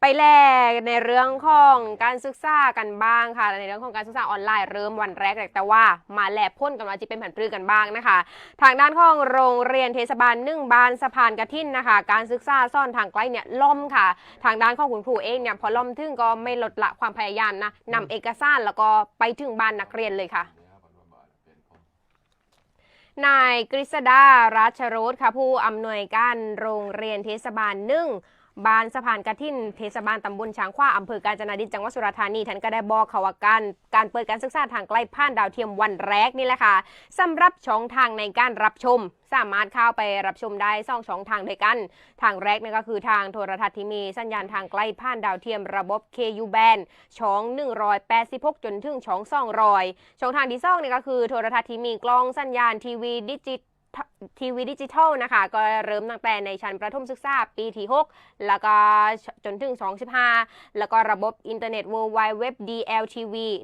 ไปแลกในเรื่องของการศึกษากันบ้างค่ะ ในเรื่องของการศึกษาออนไลน์เริ่มวันแรกแต่ว่ามาแลกพ่นกันว่าจะเป็นผันปรือกันบ้างนะคะ ทางด้านของโรงเรียนเทศบาลหนึ่งบานสะพานกระทินนะคะ การศึกษาซ่อนทางไกลเนี่ยล่มค่ะ ทางด้านของคุณครูเองเนี่ยพอล่มถึงก็ไม่ลดละความพยายามนะนำเอกสารแล้วก็ไปถึงบ้านนักเรียนเลยค่ะนายกฤษดาราชโรธค่ะผู้อำนวยการโรงเรียนเทศบาลหนึ่ง บานสะพานกระทินเทศบาลตำบลช้างขว้าอำเภอกาญจนาดิตจังหวัดสุราษฎร์ธานีท่านก็ได้บอกเขาว่าการการเปิดการศึกษาทางไกลผ่านดาวเทียมวันแรกนี่แหละค่ะสำหรับช่องทางในการรับชม สามารถเข้าไปรับชมได้สองช่องทางด้วยกัน ทางแรกนี่ก็คือทางโทรทัศน์ที่มีสัญญาณทางไกลผ่านดาวเทียมระบบ KU band ช่อง 186 จนถึงช่อง200ช่องทางที่สองนี่ก็คือโทรทัศน์ที่มีกล้องสัญญาณทีวีดิจิต ทีวีดิจิทัลนะคะ ก็เริ่มตั้งแต่ในชั้นประถมศึกษาปีที่ 6 แล้วก็จนถึง 25 แล้วก็ระบบอินเทอร์เน็ต w w w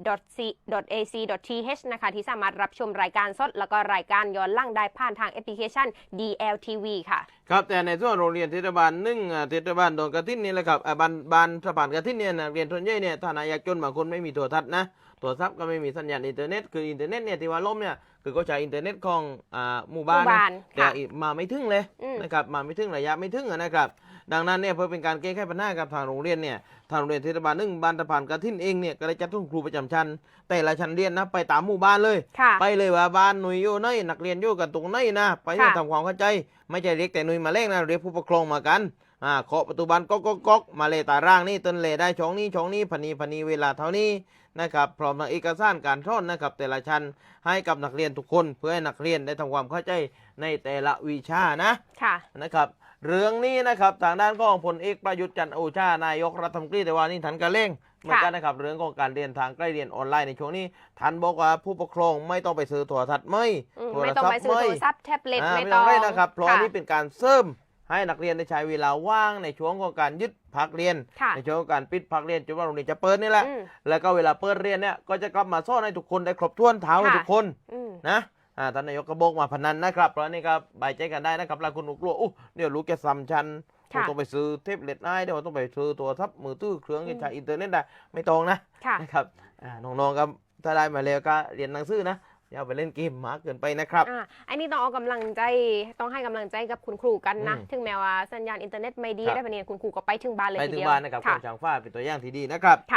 dltv.ac.th นะคะที่สามารถรับชมรายการสด แล้วก็รายการย้อนล่างได้ผ่านทางแอปพลิเคชัน DLTV ค่ะครับแต่ในส่วนโรงเรียนเทศบาลหนึ่งอ่าเทศบาลดอนกระทินนี่แหละครับอ่าบ้านบ้านสะพานกระทินเนี่ยนะเรียนส่วนใหญ่เนี่ยถ้านายากจนบางคนไม่มีโทรทัศน์นะโทรศัพท์ก็ไม่มีสัญญาณอินเทอร์เน็ตคืออินเทอร์เน็ตเนี่ยที่ว่าล่มเนี่ยคือก็ใช้อินเทอร์เน็ตของอ่าหมู่บ้านหมู่บ้านนะแต่ค่ะอีกมาไม่ถึงเลยอืมนะครับมาไม่ถึงระยะไม่ถึงอะนะครับ ดังนั้นเนี่ยเพื่อเป็นการแก้ไขปัญหากับทางโรงเรียนเนี่ยทางโรงเรียนเทศบาลหนึ่งบ้านสะพานกระทินเองเนี่ยก็ได้จัดทุนครูประจำชั้นแต่ละชั้นเรียนนะไปตามหมู่บ้านเลยค่ะไปเลยว่าบ้านหน่วยอยู่ไหนนักเรียนอยู่กันตรงไหนนะไปค่ะทำความเข้าใจ ไม่ใช่เรียกแต่หน่วยมาเล่นนะเรียกผู้ปกครองมากันอ่าเคาะประตูบ้านก๊อกก๊อกก๊อกมาเลยตาร่างนี่ต้นเลได้ช่องนี้ช่องนี้พันีพันีเวลาเท่านี้นะครับพร้อมทั้งเอกสารการสอนนะครับแต่ละชั้นให้กับนักเรียนทุกคนเพื่อให้นักเรียนได้ทำความเข้าใจในแต่ละวิชานะค่ะนะครับ เรื่องนี้นะครับทางด้านของพลเอกประยุทธ์จันทร์โอชานายกรัฐมนตรีแต่ว่านี่ทันกระเร่งเหมือนกันนะครับเรื่องของการเรียนทางใกล้เรียนออนไลน์ในช่วงนี้ท่านบอกว่าผู้ปกครองไม่ต้องไปซื้อโทรทัศน์ไม่อืมไม่ต้องไปซื้อโทรศัพท์แท็บเล็ตอ่าไม่ไม่ต้ต้อองงเลยนะครับเพราะค่นี่เป็นการเสริมให้นักเรียนได้ใช้เวลาว่างในช่วงของการยึดพักเรียนค่ะในช่วงของการปิดพักเรียนจนว่าโรงเรียนจะเปิดนี่แหละอืมแล้วก็เวลาเปิดเรียนเนี่ยก็จะกลับมาสอนให้ทุกคนได้ครบถ้วนเท้าให้ค่ะทุกคนอืมนะอ่า ท่านนายกก็บอกมาพนันนะครับเพราะนี่ก็บายใจกันได้นะครับแล้วคุณหนูกลัวอู้เดี๋ยวรู้แกซ้ำชันค่ะต้องไปซื้อเทปเล็ตได้เดี๋ยวต้องไปซื้อตัวทับมือถือเครื่องอืมที่ใช้อินเทอร์เน็ตได้ไม่ตรงนะค่ะนะครับอ่าน้องๆก็ถ้าได้มาแล้วก็เรียนหนังสือนะอย่าเอาไปเล่นเกมมากเกินไปนะครับอ่าอันนี้ต้องเอากำลังใจต้องให้กำลังใจกับคุณครูกันนะอืมถึงแม้ว่าสัญญาณอินเทอร์เน็ตไม่ดีครับได้ปะเนี่ยคุณครูก็ไปถึงบ้านเลยไปทีถึงเดียวบ้านนะครับค่ะคุณช้างฟ้าเป็นตัวอย่างที่ดีนะครับ